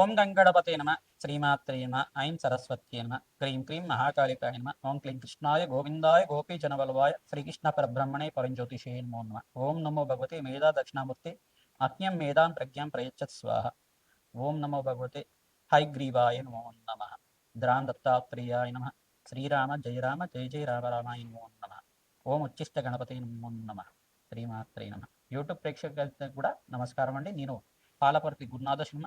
ఓం గంగణపతే నమ శ్రీమాత్రే నమ ఐం సరస్వత్యే నమ క్రీం క్రీం మహాకాళికాయ నమ ఓం క్లీం కృష్ణాయ గోవిందాయ గోపీ జనవల్వాయ శ్రీకృష్ణ పరబ్రహ్మణే పరంజ్యోతిషే నమో నమ. ఓం నమో భగవతే మేధా దక్షిణామూర్తి అజ్ఞం మేధాం ప్రజ్ఞాం ప్రయచ్చత్ స్వాహ. ఓం నమో భగవతే హైగ్రీవాయ నమో నమ. ద్రాం దత్తాత్రేయాయ నమ. శ్రీరామ జయ రామ జయ జయ రామ రామాయ నమో నమ. ఓం ఉచ్చిష్ట గణపతి నమో నమ. శ్రీమాత్రే నమ. యూట్యూబ్ ప్రేక్షకులకు కూడా నమస్కారం అండి. నేను పాలపర్తి గురునాథ శర్మ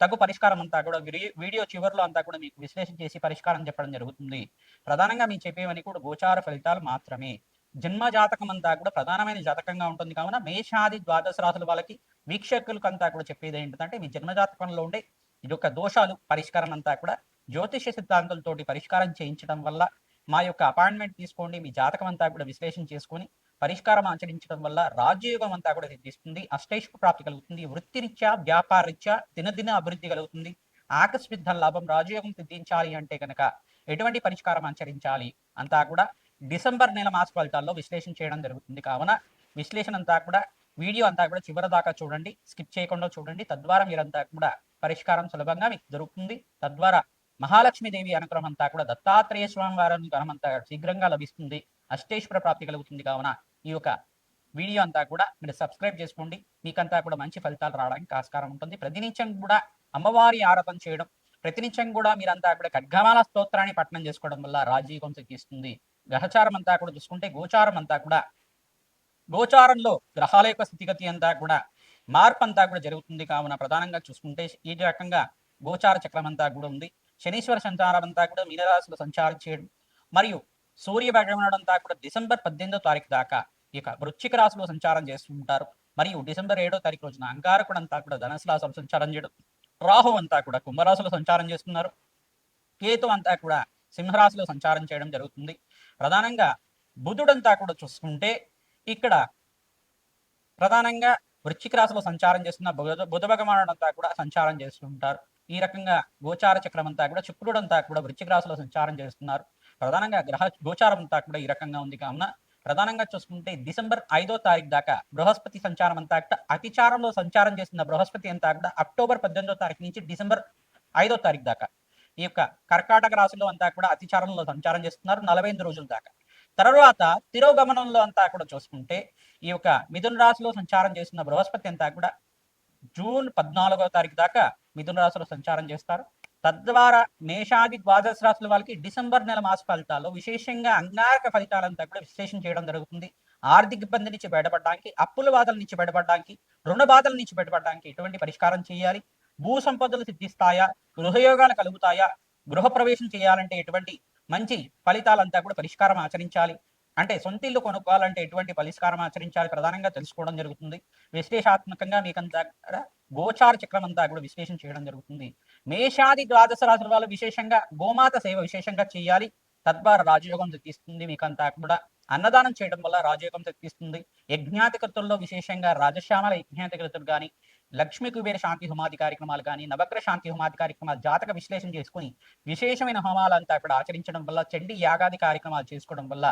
తగు పరిష్కారం అంతా కూడా వీడియో చివరిలో అంతా కూడా మీకు విశ్లేషణ చేసి పరిష్కారం చెప్పడం జరుగుతుంది. ప్రధానంగా మీకు చెప్పేవని కూడా గోచార ఫలితాలు మాత్రమే. జన్మ జాతకం అంతా కూడా ప్రధానమైన జాతకంగా ఉంటుంది కావున మేషాది ద్వాదశ రాశుల వాళ్ళకి వీక్షకులకు అంతా కూడా చెప్పేది ఏంటంటే మీ జన్మ జాతకంలో ఉండే ఇది యొక్క దోషాలు పరిష్కారం అంతా కూడా జ్యోతిష సిద్ధాంతాలతోటి పరిష్కారం చేయించడం వల్ల మా యొక్క అపాయింట్మెంట్ తీసుకోండి మీ జాతకం అంతా కూడా విశ్లేషణ చేసుకొని పరిష్కారం ఆచరించడం వల్ల రాజయోగం అంతా కూడా సిద్ధిస్తుంది. అష్టైష్ ప్రాప్తి కలుగుతుంది. వృత్తిరీత్యా వ్యాపారరీత్యా దినదిన అభివృద్ధి కలుగుతుంది. ఆకస్మిక లాభం రాజయోగం సిద్ధించాలి అంటే కనుక ఎటువంటి పరిష్కారం ఆచరించాలి అంతా కూడా డిసెంబర్ నెల మాస ఫలితాల్లో విశ్లేషణ చేయడం జరుగుతుంది. కావున విశ్లేషణ అంతా కూడా వీడియో అంతా కూడా చివరి దాకా చూడండి. స్కిప్ చేయకుండా చూడండి. తద్వారా మీరంతా కూడా పరిష్కారం సులభంగా మీకు దొరుకుతుంది. తద్వారా మహాలక్ష్మీదేవి అనుగ్రహం అంతా కూడా దత్తాత్రేయ స్వామి వారి అనుగ్రహం అంతా శీఘ్రంగా లభిస్తుంది. అష్టేశ్వర ప్రాప్తి కలుగుతుంది కావున ఈ యొక్క వీడియో అంతా కూడా మీరు సబ్స్క్రైబ్ చేసుకోండి. మీకంతా కూడా మంచి ఫలితాలు రావడానికి ఆస్కారం ఉంటుంది. ప్రతినిత్యం కూడా అమ్మవారి ఆరాధన చేయడం ప్రతినిత్యం కూడా మీరంతా కూడా ఖడ్గమాల స్తోత్రాన్ని పఠనం చేసుకోవడం వల్ల రాజీవం సిద్ధిస్తుంది. గ్రహచారం అంతా కూడా చూసుకుంటే గోచారం అంతా కూడా గోచారంలో గ్రహాల యొక్క స్థితిగతి అంతా కూడా మార్పు అంతా కూడా జరుగుతుంది కావున ప్రధానంగా చూసుకుంటే ఈ రకంగా గోచార చక్రం అంతా కూడా ఉంది. శనీశ్వర సంచారం అంతా కూడా మీనరాశిలో సంచారం చేయడం మరియు సూర్య భగవానుడు కూడా డిసెంబర్ పద్దెనిమిదో తారీఖు దాకా ఇక వృశ్చిక రాశిలో సంచారం చేస్తుంటారు మరియు డిసెంబర్ ఏడో తారీఖు రోజున అంగారకుడు అంతా కూడా ధనుసు రాశిలో సంచారం చేయడం రాహు అంతా కూడా కుంభరాశిలో సంచారం చేస్తున్నారు. కేతు అంతా కూడా సింహరాశిలో సంచారం చేయడం జరుగుతుంది. ప్రధానంగా బుధుడంతా కూడా చూసుకుంటే ఇక్కడ ప్రధానంగా వృశ్చిక రాశిలో సంచారం చేస్తున్న బుధ బుధ భగవానుడు అంతా కూడా సంచారం చేస్తుంటారు ఈ రకంగా గోచార చక్రం అంతా కూడా శుక్రుడు అంతా కూడా వృశ్చిక రాశిలో సంచారం చేస్తున్నారు. ప్రధానంగా గ్రహ గోచారం అంతా కూడా ఈ రకంగా ఉంది. కావున ప్రధానంగా చూసుకుంటే డిసెంబర్ ఐదో తారీఖు దాకా బృహస్పతి సంచారం అంతా కూడా అతిచారంలో సంచారం చేస్తున్న బృహస్పతి అంతా కూడా అక్టోబర్ పద్దెనిమిదో తారీఖు నుంచి డిసెంబర్ ఐదో తారీఖు దాకా ఈ యొక్క కర్కాటక రాశిలో అంతా కూడా అతిచారంలో సంచారం చేస్తున్నారు నలభై ఎనిమిది రోజుల దాకా. తర్వాత తిరోగమనంలో అంతా కూడా చూసుకుంటే ఈ యొక్క మిథున రాశిలో సంచారం చేస్తున్న బృహస్పతి అంతా కూడా జూన్ పద్నాలుగో తారీఖు దాకా మిథున రాశిలో సంచారం చేస్తారు. తద్వారా మేషాది ద్వాదశ రాశుల వాళ్ళకి డిసెంబర్ నెల మాస ఫలితాల్లో విశేషంగా అంగారక ఫలితాలంతా కూడా విశ్లేషణ చేయడం జరుగుతుంది. ఆర్థిక ఇబ్బంది నుంచి బయటపడడానికి అప్పుల బాధల నుంచి బయటపడడానికి రుణ బాధల నుంచి బయటపడడానికి ఎటువంటి పరిష్కారం చేయాలి? భూ సంపదలు సిద్ధిస్తాయా? గృహయోగాలు కలుగుతాయా? గృహ ప్రవేశం చేయాలంటే ఎటువంటి మంచి ఫలితాలంతా కూడా పరిష్కారం ఆచరించాలి. అంటే సొంత ఇల్లు కొనుక్కోవాలంటే ఎటువంటి పరిష్కారం ఆచరించాలి ప్రధానంగా తెలుసుకోవడం జరుగుతుంది. విశ్లేషాత్మకంగా మీకంతా గోచార చక్రం అంతా కూడా విశ్లేషణ చేయడం జరుగుతుంది. మేషాది ద్వాదశ రాశుల వాళ్ళు విశేషంగా గోమాత సేవ విశేషంగా చేయాలి. తద్వారా రాజయోగం తెప్పిస్తుంది మీకంతా కూడా. అన్నదానం చేయడం వల్ల రాజయోగం తెప్పిస్తుంది. యజ్ఞాతికృతుల్లో విశేషంగా రాజశ్యామల యజ్ఞాతికృతులు కానీ లక్ష్మీ కుబేర శాంతి హోమాది కార్యక్రమాలు కానీ నవగ్రహ శాంతి హోమాది కార్యక్రమాలు జాతక విశ్లేషణ చేసుకుని విశేషమైన హోమాలంతా అక్కడ ఆచరించడం వల్ల చండి యాగాది కార్యక్రమాలు చేసుకోవడం వల్ల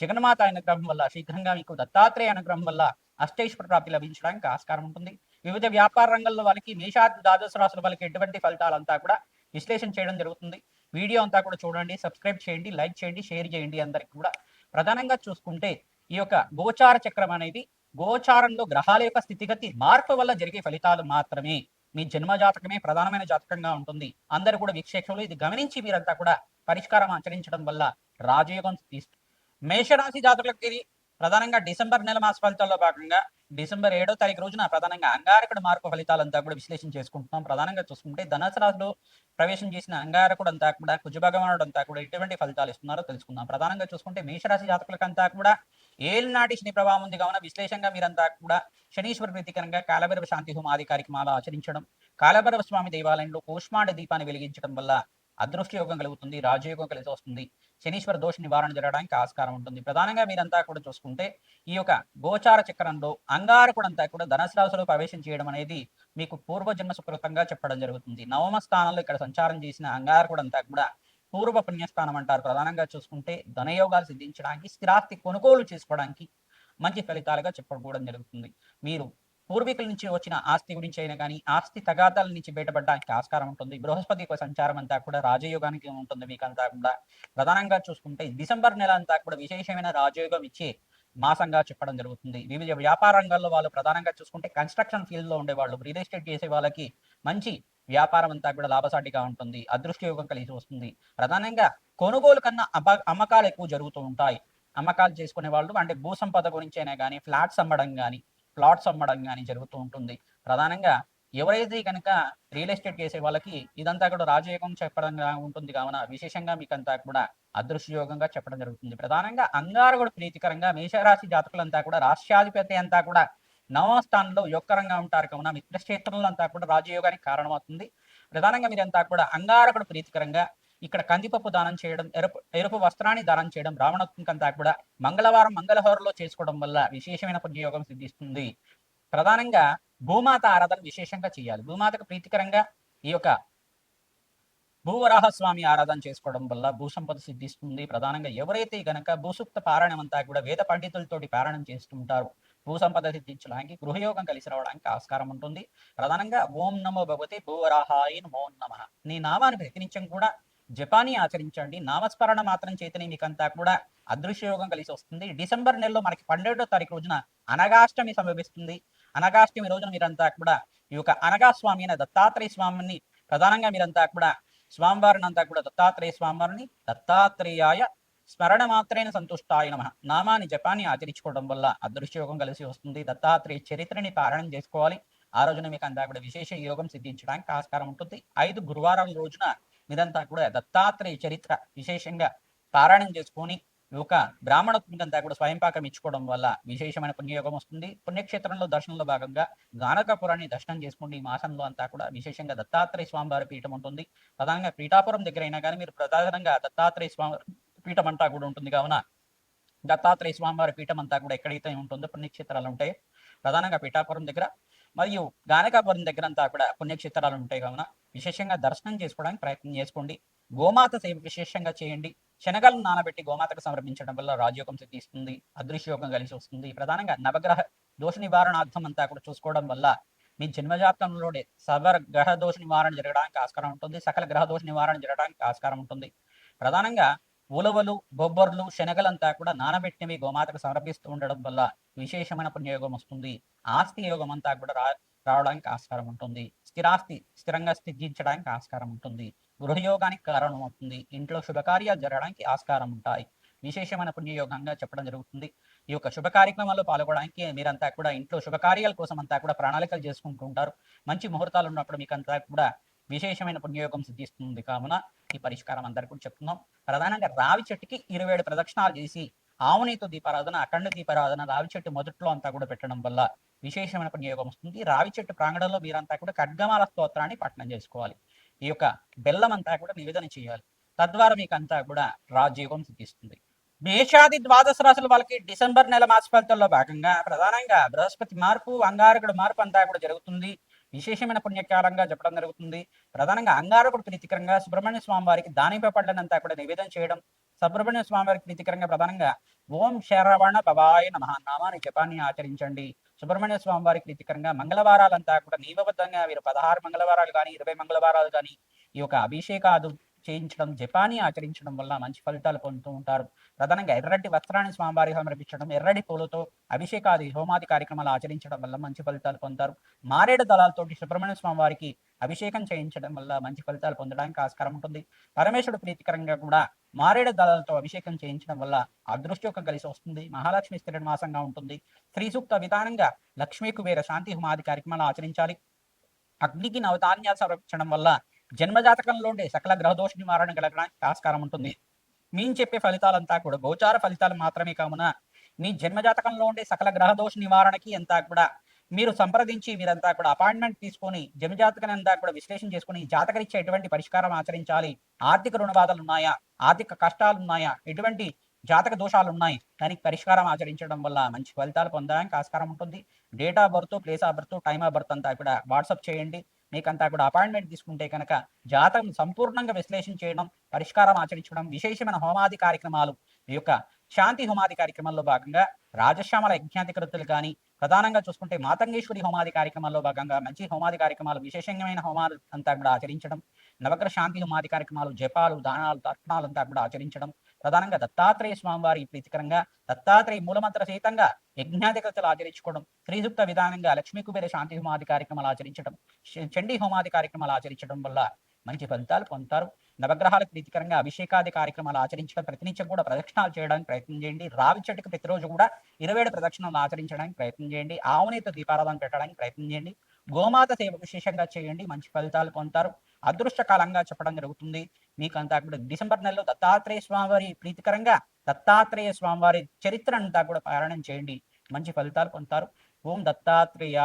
జగన్మాత అనుగ్రహం వల్ల శీఘ్రంగా మీకు దత్తాత్రేయ అనుగ్రహం వల్ల అష్టైశ్వర ప్రాప్తి లభించడానికి ఆస్కారం ఉంటుంది. వివిధ వ్యాపార రంగంలో వాళ్ళకి మేషాది ద్వాదశ రాసుల వాళ్ళకి ఎటువంటి ఫలితాలంతా కూడా విశ్లేషణ చేయడం జరుగుతుంది. వీడియో అంతా కూడా చూడండి సబ్స్క్రైబ్ చేయండి లైక్ చేయండి షేర్ చేయండి అందరికి కూడా. ప్రధానంగా చూసుకుంటే ఈ యొక్క గోచార చక్రం అనేది గోచారంలో గ్రహాల యొక్క స్థితిగతి మార్పు వల్ల జరిగే ఫలితాలు మాత్రమే. మీ జన్మ జాతకమే ప్రధానమైన జాతకంగా ఉంటుంది. అందరూ కూడా వీక్షకులు ఇది గమనించి మీరంతా కూడా పరిష్కారం ఆచరించడం వల్ల రాజయోగం మేషరాశి జాతకులకు ఇది ప్రధానంగా డిసెంబర్ నెల మాస ఫలితాల్లో భాగంగా డిసెంబర్ ఏడో తారీఖు రోజున ప్రధానంగా అంగారకుడు మార్పు ఫలితాలంతా కూడా విశ్లేషణ చేసుకుంటున్నాం. ప్రధానంగా చూసుకుంటే ధనుసు రాశిలో ప్రవేశం చేసిన అంగారకుడు అంతా కూడా కుజభగవానుడు అంతా కూడా ఎటువంటి ఫలితాలు ఇస్తున్నారో తెలుసుకుందాం. ప్రధానంగా చూసుకుంటే మేషరాశి జాతకులకంతా కూడా ఏలినాటి శని ప్రభావం ఉంది. కావున విశ్లేషంగా మీరంతా కూడా శనీశ్వర ప్రీతికరంగా కాలభైరవ శాంతి హోమాది కార్యక్రమాలు ఆచరించడం కాలభైరవ స్వామి దేవాలయంలో కూష్మాండ దీపాన్ని వెలిగించడం వల్ల అదృష్ట యోగం కలుగుతుంది రాజయోగం కలిసి వస్తుంది శనీశ్వర దోష నివారణ జరగడానికి ఆస్కారం ఉంటుంది. ప్రధానంగా మీరంతా కూడా చూసుకుంటే ఈ యొక్క గోచార చక్రంలో అంగారకుడంతా కూడా ధనశ్రాసులో రాశిలో ప్రవేశం చేయడం అనేది మీకు పూర్వజన్మ సుకృతంగా చెప్పడం జరుగుతుంది. నవమ స్థానంలో ఇక్కడ సంచారం చేసిన అంగారకుడంతా కూడా పూర్వ పుణ్యస్థానం అంటారు. ప్రధానంగా చూసుకుంటే ధనయోగాలు సిద్ధించడానికి స్థిరాస్తి కొనుగోలు చేసుకోవడానికి మంచి ఫలితాలుగా చెప్పకపోవడం జరుగుతుంది. మీరు పూర్వీకుల నుంచి వచ్చిన ఆస్తి గురించి అయినా కానీ ఆస్తి తగాదాల నుంచి బయటపడడానికి ఆస్కారం ఉంటుంది. బృహస్పతి యొక్క సంచారం అంతా కూడా రాజయోగానికి ఉంటుంది మీకు అంతా కూడా. ప్రధానంగా చూసుకుంటే డిసెంబర్ నెల అంతా కూడా విశేషమైన రాజయోగం ఇచ్చే మాసంగా చెప్పడం జరుగుతుంది. వివిధ వ్యాపార రంగాల్లో వాళ్ళు ప్రధానంగా చూసుకుంటే కన్స్ట్రక్షన్ ఫీల్డ్లో ఉండే వాళ్ళు రియల్ ఎస్టేట్ చేసే వాళ్ళకి మంచి వ్యాపారం అంతా కూడా లాభసాటిగా ఉంటుంది. అదృష్ట యోగం కలిసి వస్తుంది. ప్రధానంగా కొనుగోలు కన్నా అప అమ్మకాలు ఎక్కువ జరుగుతూ ఉంటాయి. అమ్మకాలు చేసుకునే వాళ్ళు అంటే భూ సంపద గురించి అయినా కానీ ఫ్లాట్స్ అమ్మడం కానీ ప్లాట్స్ అమ్మడం కానీ జరుగుతూ ఉంటుంది. ప్రధానంగా ఎవరైతే కనుక రియల్ ఎస్టేట్ చేసే వాళ్ళకి ఇదంతా కూడా రాజయోగం చెప్పడం ఉంటుంది కావున విశేషంగా మీకంతా కూడా అదృశ్యయోగంగా చెప్పడం జరుగుతుంది. ప్రధానంగా అంగారకుడు ప్రీతికరంగా మేషరాశి జాతకులంతా కూడా రాష్ట్రాధిపతి అంతా కూడా నవస్థానంలో యొక్కరంగా ఉంటారు కావున మిత్రక్షేత్రంలో అంతా కూడా రాజయోగానికి కారణమవుతుంది. ప్రధానంగా మీరంతా కూడా అంగారకుడు ప్రీతికరంగా ఇక్కడ కందిపప్పు దానం చేయడం ఎరుపు ఎరుపు వస్త్రాన్ని దానం చేయడం రావణత్వంకంతా కూడా మంగళవారం మంగళహోరలో చేసుకోవడం వల్ల విశేషమైన పుణ్యయోగం సిద్ధిస్తుంది. ప్రధానంగా భూమాత ఆరాధన విశేషంగా చేయాలి. భూమాతకు ప్రీతికరంగా ఈ యొక్క భూవరాహ స్వామి ఆరాధన చేసుకోవడం వల్ల భూసంపద సిద్ధిస్తుంది. ప్రధానంగా ఎవరైతే గనక భూసూక్త పారాయణం అంతా కూడా వేద పండితులతోటి పారాయణం చేస్తుంటారు భూసంపద సిద్ధించడానికి గృహయోగం కలిసి రావడానికి ఆస్కారం ఉంటుంది. ప్రధానంగా ఓం నమో భగవతి భూవరాహాయ నమో నమ. నీ నామాన్ని ప్రతినిత్యం కూడా జపాని ఆచరించండి. నామస్మరణ మాత్రం చేతనే మీకంతా కూడా అదృశ్యయోగం కలిసి వస్తుంది. డిసెంబర్ నెలలో మనకి పన్నెండో తారీఖు రోజున అనగాష్టమి సంభవిస్తుంది. అనగాష్టమి రోజున మీరంతా కూడా ఈ యొక్క అనగా స్వామి అయిన దత్తాత్రేయ స్వామిని ప్రధానంగా మీరంతా కూడా స్వామివారిని అంతా కూడా దత్తాత్రేయ స్వామివారిని దత్తాత్రేయాయ స్మరణ మాత్రేన సంతుష్టాయ నమ. నామాన్ని జపాన్ని ఆచరించుకోవడం వల్ల అదృశ్యయోగం కలిసి వస్తుంది. దత్తాత్రేయ చరిత్రని పారాయణం చేసుకోవాలి. ఆ రోజున మీకు అంతా కూడా విశేష యోగం సిద్ధించడానికి ఆస్కారం ఉంటుంది. ఐదు గురువారం రోజున మీరంతా కూడా దత్తాత్రేయ చరిత్ర విశేషంగా పారాయణం చేసుకొని ఒక బ్రాహ్మణ బ్రాహ్మణత్వంతా కూడా స్వయంపాకం ఇచ్చుకోవడం వల్ల విశేషమైన పుణ్యయోగం వస్తుంది. పుణ్యక్షేత్రంలో దర్శనంలో భాగంగా గానకపురాన్ని దర్శనం చేసుకోండి. ఈ మాసంలో అంతా కూడా విశేషంగా దత్తాత్రేయ స్వామివారి పీఠం ఉంటుంది. ప్రధానంగా పీఠాపురం దగ్గర అయినా కానీ మీరు ప్రధానంగా దత్తాత్రేయ స్వామి పీఠం అంతా కూడా ఉంటుంది. కావున దత్తాత్రేయ స్వామివారి పీఠం అంతా కూడా ఎక్కడైతే ఉంటుందో పుణ్యక్షేత్రాలు ఉంటాయి ప్రధానంగా పీఠాపురం దగ్గర మరియు గానకాపురం దగ్గర అంతా కూడా పుణ్యక్షేత్రాలు ఉంటాయి కావున విశేషంగా దర్శనం చేసుకోవడానికి ప్రయత్నం చేసుకోండి. గోమాత సేవ విశేషంగా చేయండి. శనగలను నానబెట్టి గోమాతకు సమర్పించడం వల్ల రాజయోగం సిద్ధిస్తుంది అదృశ్యయోగం కలిసి వస్తుంది. ప్రధానంగా నవగ్రహ దోష నివారణార్థం అంతా కూడా చూసుకోవడం వల్ల మీ జన్మజాతకంలోనే సర్వ గ్రహ దోష నివారణ జరగడానికి ఆస్కారం ఉంటుంది సకల గ్రహ దోష నివారణ జరగడానికి ఆస్కారం ఉంటుంది. ప్రధానంగా ఉలవలు బొబ్బర్లు శనగలంతా కూడా నానబెట్టినవి గోమాతకు సమర్పిస్తూ ఉండడం వల్ల విశేషమైన పుణ్యయోగం వస్తుంది. ఆస్తి యోగం అంతా కూడా రా రావడానికి ఆస్కారం ఉంటుంది. స్థిరాస్తి స్థిరంగా స్థితించడానికి ఆస్కారం ఉంటుంది. గృహయోగానికి కారణం అవుతుంది. ఇంట్లో శుభకార్యాలు జరగడానికి ఆస్కారం ఉంటాయి. విశేషమైన పుణ్యయోగంగా చెప్పడం జరుగుతుంది. ఈ యొక్క శుభ కార్యక్రమాల్లో పాల్గొనడానికి మీరంతా కూడా ఇంట్లో శుభకార్యాల కోసం అంతా కూడా ప్రణాళికలు చేసుకుంటూ ఉంటారు. మంచి ముహూర్తాలు ఉన్నప్పుడు మీకంతా కూడా విశేషమైన పుణ్యయోగం సిద్ధిస్తుంది కావున ఈ పరిష్కారం అందరికీ కూడా చెప్తున్నాం. ప్రధానంగా రావి చెట్టుకి ఇరవై ఏడు ప్రదక్షిణాలు చేసి ఆవునితో దీపారాధన అఖండ దీపారాధన రావి చెట్టు మొదట్లో అంతా కూడా పెట్టడం వల్ల విశేషమైన పుణ్యయోగం వస్తుంది. రావి చెట్టు ప్రాంగణంలో మీరంతా కూడా ఖడ్గమాల స్తోత్రాన్ని పఠనం చేసుకోవాలి. ఈ యొక్క బెల్లం అంతా కూడా నివేదన చేయాలి. తద్వారా మీకు అంతా కూడా రాజయోగం సిద్ధిస్తుంది. మేషాది ద్వాదశ రాశుల వాళ్ళకి డిసెంబర్ నెల మాస ఫలితాల్లో భాగంగా ప్రధానంగా బృహస్పతి మార్పు అంగారకుడు మార్పు అంతా కూడా జరుగుతుంది. విశేషమైన పుణ్యకాలంగా చెప్పడం జరుగుతుంది. ప్రధానంగా అంగారకుడు ప్రీతికరంగా సుబ్రహ్మణ్య స్వామి వారికి దానిపై పడ్డనంతా కూడా నివేదన చేయడం సుబ్రహ్మణ్య స్వామి వారికి ప్రీతికరంగా ప్రధానంగా ఓం శరవణ భవాయ నమ నామాన్ని జపాన్ని ఆచరించండి. సుబ్రహ్మణ్య స్వామి వారికి ప్రీతికరంగా మంగళవారాలంతా కూడా నియమబద్ధంగా వీరు పదహారు మంగళవారాలు కానీ ఇరవై మంగళవారాలు కానీ ఈ యొక్క అభిషేకాదు చేయించడం జపాన్ని ఆచరించడం వల్ల మంచి ఫలితాలు పొందుతూ ఉంటారు. ప్రధానంగా ఎర్రటి వస్త్రాన్ని స్వామివారికి సమర్పించడం ఎర్రటి పూలతో అభిషేకాది హోమాది కార్యక్రమాలు ఆచరించడం వల్ల మంచి ఫలితాలు పొందారు మారేడు దళాలతోటి సుబ్రహ్మణ్య స్వామి వారికి అభిషేకం చేయించడం వల్ల మంచి ఫలితాలు పొందడానికి ఆస్కారం ఉంటుంది. పరమేశ్వరుడు ప్రీతికరంగా కూడా మారేడు దళాలతో అభిషేకం చేయించడం వల్ల అదృష్టయోగం కలిసి వస్తుంది. మహాలక్ష్మి స్థిరణ మాసంగా ఉంటుంది. స్త్రీ సూక్త విధానంగా లక్ష్మీ కుబేర శాంతి హోమాది కార్యక్రమాలు ఆచరించాలి. అగ్నికి నవధాన్యాలు సమర్పించడం వల్ల జన్మజాతకంలో ఉండే సకల గ్రహదోష నివారణ కలగడానికి ఆస్కారం ఉంటుంది. మేము చెప్పే ఫలితాలంతా కూడా గోచార ఫలితాలు మాత్రమే కావున మీ జన్మజాతకంలో ఉండే సకల గ్రహ దోష నివారణకి అంతా కూడా మీరు సంప్రదించి మీరంతా కూడా అపాయింట్మెంట్ తీసుకొని జన్మజాతకం అంతా కూడా విశ్లేషణ చేసుకుని జాతకరిచ్చే ఎటువంటి పరిష్కారం ఆచరించాలి. ఆర్థిక రుణ బాధలు ఉన్నాయా ఆర్థిక కష్టాలు ఉన్నాయా ఎటువంటి జాతక దోషాలు ఉన్నాయి దానికి పరిష్కారం ఆచరించడం వల్ల మంచి ఫలితాలు పొందడానికి ఆస్కారం ఉంటుంది. Date of birth place of birth time of birth అంతా కూడా వాట్సాప్ చేయండి. మీకంతా కూడా అపాయింట్మెంట్ తీసుకుంటే కనుక జాతకం సంపూర్ణంగా విశ్లేషణ చేయడం పరిష్కారం ఆచరించడం విశేషమైన హోమాది కార్యక్రమాలు మీ యొక్క శాంతి హోమాది కార్యక్రమంలో భాగంగా రాజశ్యామల యజ్ఞాధికృతులు కానీ ప్రధానంగా చూసుకుంటే మాతంగేశ్వరి హోమాది కార్యక్రమాల్లో భాగంగా మంచి హోమాది కార్యక్రమాలు విశేషమైన హోమాలు అంతా కూడా ఆచరించడం నవగ్రహ శాంతి హోమాది కార్యక్రమాలు జపాలు దానాలు తర్పణాలు అంతా కూడా ఆచరించడం ప్రధానంగా దత్తాత్రేయ స్వామివారి ప్రీతికరంగా దత్తాత్రేయ మూలమంత్ర సహితంగా యజ్ఞాధికృతులు ఆచరించుకోవడం శ్రీయుక్త విధానంగా లక్ష్మీ కుబేర శాంతి హోమాది కార్యక్రమాలు ఆచరించడం చండీ హోమాది కార్యక్రమాలు ఆచరించడం వల్ల మంచి ఫలితాలు పొందుతారు. నవగ్రహాలకు ప్రీతికరంగా అభిషేకాది కార్యక్రమాలు ఆచరించడం ప్రతినిత్యం కూడా ప్రదక్షిణాలు చేయడానికి ప్రయత్నం చేయండి. రావి చెట్టుకు ప్రతిరోజు కూడా ఇరవై ఏడు ప్రదక్షిణాలు ఆచరించడానికి ప్రయత్నం చేయండి. ఆవునేతో దీపారాధన పెట్టడానికి ప్రయత్నం చేయండి. గోమాత సేవ విశేషంగా చేయండి మంచి ఫలితాలు పొందుతారు. అదృష్టకాలంగా చెప్పడం జరుగుతుంది. మీకు అంతా కూడా డిసెంబర్ నెలలో దత్తాత్రేయ స్వామివారి ప్రీతికరంగా దత్తాత్రేయ స్వామివారి చరిత్ర అంతా కూడా పారాయణం చేయండి. మంచి ఫలితాలు పొందుతారు. ఓం దత్తాత్రేయ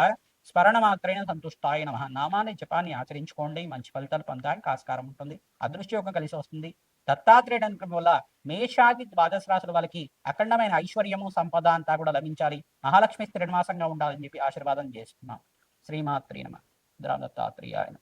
స్మరణ మాత్రైన సంతుష్టాయ నమ. నామాన్ని జపాన్ని ఆచరించుకోండి. మంచి ఫలితాలు పొందడానికి ఆస్కారం ఉంటుంది. అదృష్టయోగం కలిసి వస్తుంది. దత్తాత్రేయుడు అనుకోవడం వల్ల మేషాది ద్వాదశ రాసుల వాళ్ళకి అఖండమైన ఐశ్వర్యము సంపద అంతా కూడా లభించాలి. మహాలక్ష్మి స్థిరనివాసంగా ఉండాలని చెప్పి ఆశీర్వాదం చేస్తున్నాం. శ్రీమాత్రి నమ దత్తాత్రేయాయ నమః.